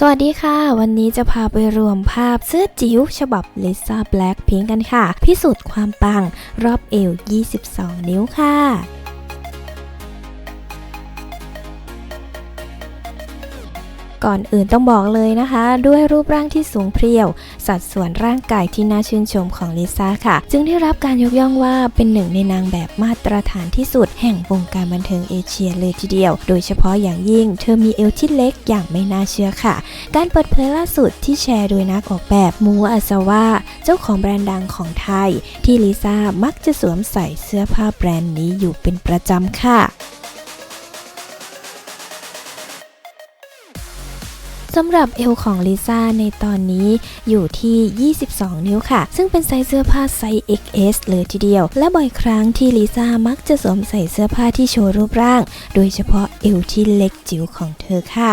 สวัสดีค่ะ วันนี้จะพาไปรวมภาพเสื้อจิ๋วฉบับลิซ่าแบล็คพิงกันค่ะ พิสูจน์ความปังรอบเอว 22 นิ้วค่ะ ก่อนอื่นต้องบอกเลยนะคะ ด้วยรูปร่างที่สูงเพรียว สัดส่วนร่างกายที่น่าชื่นชมของลิซ่าค่ะ จึงได้รับการยกย่องว่าเป็นหนึ่งในนางแบบมาตรฐานที่สุด แห่งวงการบันเทิงเอเชียเลยทีเดียว โดยเฉพาะอย่างยิ่ง เธอมีเอวที่เล็กอย่างไม่น่าเชื่อค่ะ การเปิดเผยล่าสุดที่แชร์โดยนักออกแบบมูอาซาวะเจ้าของแบรนด์ดังของไทย ที่ลิซ่ามักจะสวมใส่เสื้อผ้าแบรนด์นี้อยู่เป็นประจำค่ะ สำหรับเอวของลิซ่าในตอนนี้อยู่ที่ 22 นิ้วค่ะ ซึ่งเป็นไซส์เสื้อผ้าไซส์ XS เลยทีเดียว และบ่อยครั้งที่ลิซ่ามักจะสวมใส่เสื้อผ้าที่โชว์รูปร่าง โดยเฉพาะเอวที่เล็กจิ๋วของเธอค่ะ